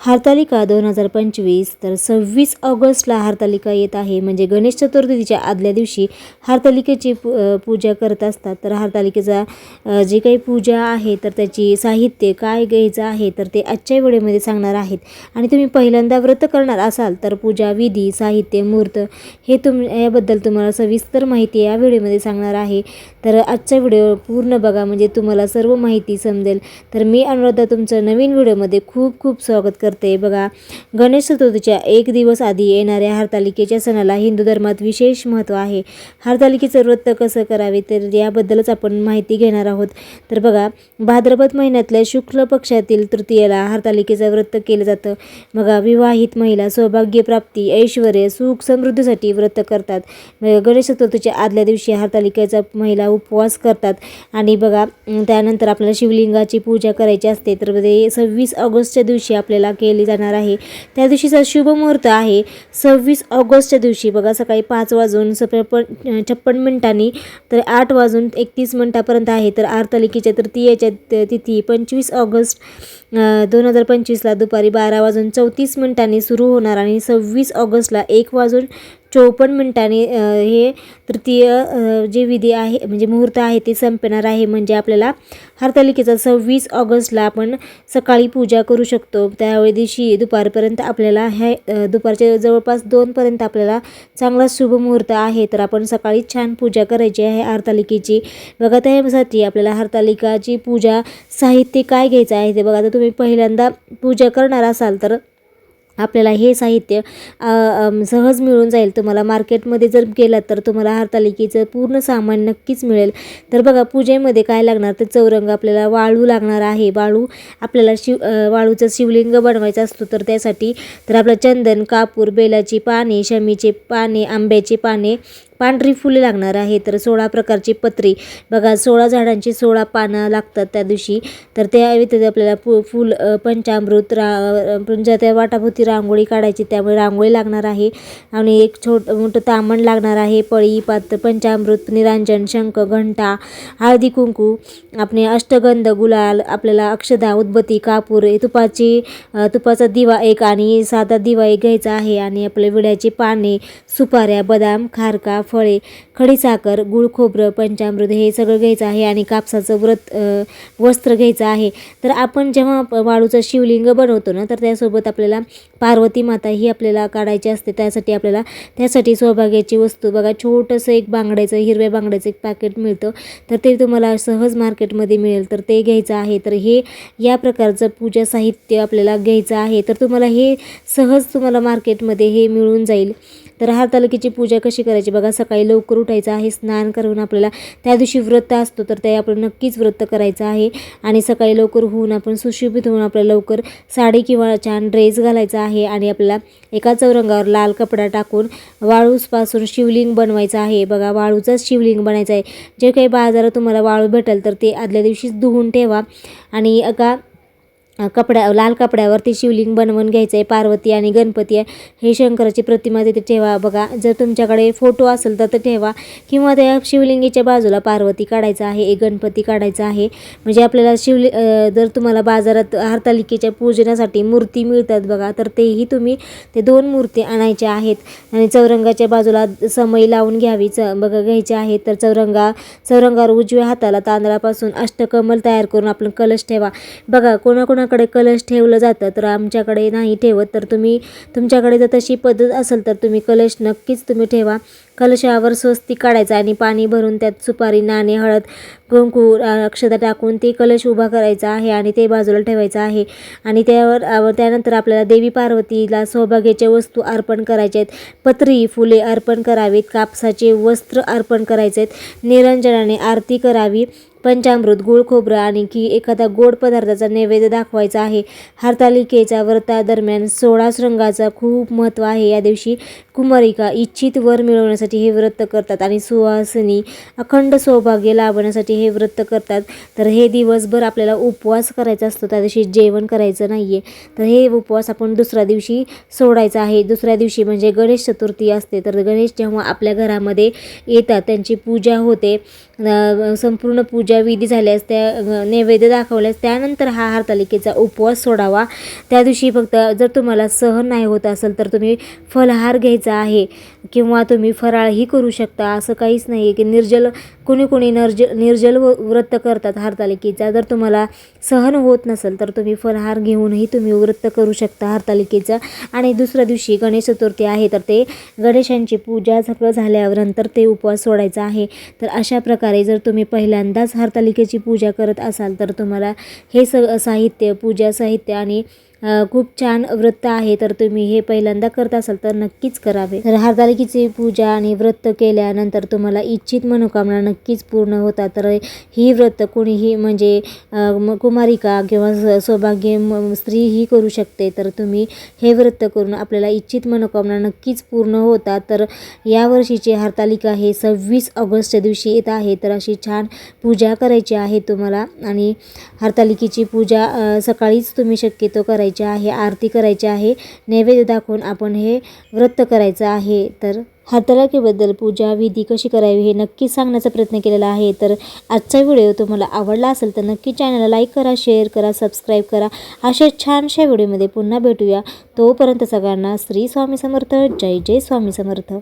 हरतालिका दोन हजार पंचवीस तर सव्वीस ऑगस्टला हरतालिका येत आहे. म्हणजे गणेश चतुर्थीच्या आदल्या दिवशी हरतालिकेची पू पूजा करत असतात. तर हरतालिकेचा जे काही पूजा आहे तर त्याची साहित्य काय घ्यायचं आहे तर ते आजच्या वेळेमध्ये सांगणार आहेत. आणि तुम्ही पहिल्यांदा व्रत करणार असाल तर पूजा विधी साहित्य मुहूर्त हे तुम याबद्दल तुम्हाला सविस्तर माहिती या व्हिडिओमध्ये सांगणार आहे. तर आजचा व्हिडिओ पूर्ण बघा. म्हणजे तुम्हाला सर्व माहिती समजेल. तर मी अनुराधा तुमचं नवीन व्हिडिओमध्ये खूप खूप स्वागत करते. बघा गणेश चतुर्थीच्या एक दिवस आधी येणाऱ्या हरतालिकेच्या सणाला हिंदू धर्मात विशेष महत्त्व आहे. हरतालिकेचं व्रत कसं करावे तर याबद्दलच आपण माहिती घेणार आहोत. तर बघा भाद्रपद महिन्यातल्या शुक्ल पक्षातील तृतीयेला हरतालिकेचं व्रत केलं जातं. बघा विवाहित महिला सौभाग्यप्राप्ती ऐश्वर सुख समृद्धीसाठी व्रत करतात. गणेश चतुर्थीच्या आदल्या दिवशी हरतालिकेचा महिला उपवास करतात. आणि बघा त्यानंतर आपल्याला शिवलिंगाची पूजा करायची असते. तर ते सव्वीस ऑगस्टच्या दिवशी आपल्याला केली जाणार आहे. त्या दिवशीचा शुभ मुहूर्त आहे. सव्वीस ऑगस्टच्या दिवशी. बघा सकाळी पाच वाजून सप्पन छप्पन मिनिटांनी तर आठ वाजून एकतीस मिनिटापर्यंत आहे. तर हरतालिकेच्या तृतीयेच्या तिथी पंचवीस ऑगस्ट दोन हजार पंचवीसला दुपारी बारा वाजून चौतीस मिनिटांनी सुरू होणार आणि सव्वीस ऑगस्टला एक वाजून चोपन्न मिनिटांनी हे तृतीय जे विधी आहे म्हणजे मुहूर्त आहे ते संपणार आहे. म्हणजे आपल्याला हरतालिकेचा सव्वीस ऑगस्टला आपण सकाळी पूजा करू शकतो. त्यावेळी दिवशी दुपारपर्यंत आपल्याला हे दुपारच्या जवळपास दोनपर्यंत आपल्याला चांगला शुभ मुहूर्त आहे. तर आपण सकाळी छान पूजा करायची आहे हरतालिकेची. बघा त्यासाठी आपल्याला हरतालिकाची पूजा साहित्य काय घ्यायचं आहे ते बघा. आता तुम्ही पहिल्यांदा पूजा करणार असाल तर आपल्याला हे साहित्य सहज मिळून जाईल. तुम्हाला मार्केटमध्ये जर गेलात तर तुम्हाला हरतालिकेचं पूर्ण सामान नक्कीच मिळेल. तर बघा पूजेमध्ये काय लागणार? तर चौरंग आपल्याला वाळू लागणार आहे. वाळू आपल्याला शिव वाळूचं शिवलिंग बनवायचं असतो. तर त्यासाठी तर आपलं चंदन कापूर बेलाची पाने शमीचे पाने आंब्याचे पाने पांढरी फुले लागणार आहे तर सोळा प्रकारची पत्री. बघा सोळा झाडांची सोळा पानं लागतात त्या दिवशी. तर त्या व्यतिरिक्त आपल्याला पु फुल पंचामृत रा म्हणजे त्या वाटाभोवती रांगोळी काढायची. त्यामुळे रांगोळी लागणार आहे. आणि एक छोट मोठं तामण लागणार आहे. पळी पात्र पंचामृत निरांजन शंख घंटा हळदी कुंकू आपले अष्टगंध गुलाल आपल्याला अक्षदा उदबत्ती कापूर तुपाची तुपाचा दिवा एक आणि साधा दिवा एक घ्यायचा आहे. आणि आपल्या विड्याची पाने सुपाऱ्या बदाम खारका फळे खडीसाखर गुळ खोबरं पंचामृत हे सगळं घ्यायचं आहे आणि कापसाचं व्रत वस्त्र घ्यायचं आहे. तर आपण जेव्हा वाळूचं शिवलिंग बनवतो ना तर त्यासोबत आपल्याला पार्वती माता ही आपल्याला काढायची असते. त्यासाठी आपल्याला त्यासाठी सौभाग्याची वस्तू. बघा छोटंसं एक बांगड्याचं हिरव्या बांगड्याचं एक पॅकेट मिळतं. तर ते तुम्हाला सहज मार्केटमध्ये मिळेल. तर ते घ्यायचं आहे. तर हे या प्रकारचं पूजा साहित्य आपल्याला घ्यायचं आहे. तर तुम्हाला हे सहज तुम्हाला मार्केटमध्ये हे मिळून जाईल. तर हरतालिकेची पूजा कशी करायची? बघा सकाळी लवकर उठायचं आहे स्नान करून आपल्याला त्या दिवशी व्रत असतो तर ते आपण नक्कीच व्रत करायचं आहे. आणि सकाळी लवकर होऊन आपण सुशोभित होऊन आपल्याला लवकर साडी किंवा छान ड्रेस घालायचा आहे आणि आपल्याला एका चौरंगावर लाल कपडा टाकून वाळूसपासून शिवलिंग बनवायचं आहे. बघा वाळूचाच शिवलिंग बनायचं आहे. जे काही बाजारात तुम्हाला वाळू भेटेल तर ते आदल्या दिवशीच धुवून ठेवा. आणि एका कपड्या लाल कपड्यावर ते शिवलिंग बनवून घ्यायचं आहे पार्वती आणि गणपती आहे. हे शंकराची प्रतिमा तिथे ठेवा बघा. जर तुमच्याकडे फोटो असेल तर ते ठेवा. किंवा त्या शिवलिंगीच्या बाजूला पार्वती काढायचा आहे एक गणपती काढायचा आहे. म्हणजे आपल्याला शिवलि जर तुम्हाला बाजारात हरतालिकेच्या पूजनासाठी मूर्ती मिळतात बघा तर तेही तुम्ही ते दोन मूर्ती आणायच्या आहेत. आणि चौरंगाच्या बाजूला समय लावून घ्यावी च बघा घ्यायचे आहेत तर चौरंगा चौरंगावर उजव्या हाताला तांदळापासून अष्टकमल तयार करून आपण कलश ठेवा. बघा कोणाकोणा आमच्याकडे कलश ठेवलं जातं तर आमच्याकडे नाही ठेवत. तर तुम्ही तुमच्याकडे जर तशी पद्धत असेल तर तुम्ही कलश नक्कीच तुम्ही ठेवा. कलशावर स्वस्ती काढायचं आणि पाणी भरून त्यात सुपारी नाणे हळद कुंकू अक्षता टाकून ते कलश उभा करायचा आहे आणि ते बाजूला ठेवायचं आहे. आणि त्यावर त्यानंतर आपल्याला देवी पार्वतीला सौभाग्याच्या वस्तू अर्पण करायच्या आहेत. पत्री फुले अर्पण करावीत कापसाचे वस्त्र अर्पण करायचे आहेत. निरंजनाने आरती करावी. पंचामृत गुळ खोबरं आणि की एखादा गोड पदार्थाचा नैवेद्य दाखवायचा आहे. हरतालिकेच्या व्रतादरम्यान सोळा श्रंगाचा खूप महत्त्व आहे. या दिवशी कुमारिका इच्छित वर मिळवण्यासाठी हे व्रत करतात. आणि सुवासिनी अखंड सौभाग्य लाभण्यासाठी हे व्रत करतात. तर हे दिवसभर आपल्याला उपवास करायचा असतो. त्या दिवशी जेवण करायचं नाही आहे तर हे उपवास आपण दुसऱ्या दिवशी सोडायचा आहे. दुसऱ्या दिवशी म्हणजे गणेश चतुर्थी असते. तर गणेश जेव्हा आपल्या घरामध्ये येतात त्यांची पूजा होते. संपूर्ण पूजा विधी झाल्यास त्या नैवेद्य दाखवल्यास त्यानंतर हा हरतालिकेचा उपवास सोडावा. त्या दिवशी फक्त जर तुम्हाला सहन नाही होत असेल तर तुम्ही फलहार घ्यायचा आहे. किंवा तुम्ही फल फराळही करू शकता. असं काहीच नाही आहे की निर्जल कोणी कोणी निर्ज निर्जल व- व्रत करतात हरतालिकेचा. जर तुम्हाला सहन होत नसेल तर तुम्ही फलहार घेऊनही तुम्ही व्रत करू शकता हरतालिकेचा. आणि दुसऱ्या दिवशी गणेश चतुर्थी आहे तर ते गणेशांची पूजा सगळं झाल्यावर नंतर ते उपवास सोडायचा आहे. तर अशा प्रकारे जर तुम्ही पहिल्यांदाच हरतालिकेची पूजा करत असाल तर तुम्हाला हे स साहित्य पूजा साहित्य आणि खूप छान व्रत आहे तर तुम्ही हे पहिल्यांदा करत असाल तर नक्कीच करावे. तर हरतालिकेची पूजा आणि व्रत केल्यानंतर तुम्हाला इच्छित मनोकामना नक्कीच पूर्ण होतात. तर ही व्रत कोणीही म्हणजे म- कुमारिका किंवा स- सौभाग्य म- स्त्री ही करू शकते. तर तुम्ही हे व्रत करून आपल्याला इच्छित मनोकामना नक्कीच पूर्ण होतात. तर यावर्षीची हरतालिका हे सव्वीस ऑगस्टच्या दिवशी येत आहे. तर अशी छान पूजा करायची आहे तुम्हाला. आणि हरतालिकेची पूजा सकाळीच तुम्ही शक्यतो करायची. आहे आरती करायची आहे नैवेद्य दाखवून आपण हे व्रत करायचं आहे. तर हरतालिकेबद्दल पूजा विधी कशी करावी हे नक्कीच सांगण्याचा प्रयत्न केलेला आहे. तर आजचा व्हिडिओ तुम्हाला आवडला असेल तर नक्की चॅनलला लाईक करा शेअर करा सबस्क्राईब करा. अशा छानशा व्हिडिओमध्ये पुन्हा भेटूया. तोपर्यंत सगळ्यांना श्री स्वामी समर्थ. जय जय स्वामी समर्थ.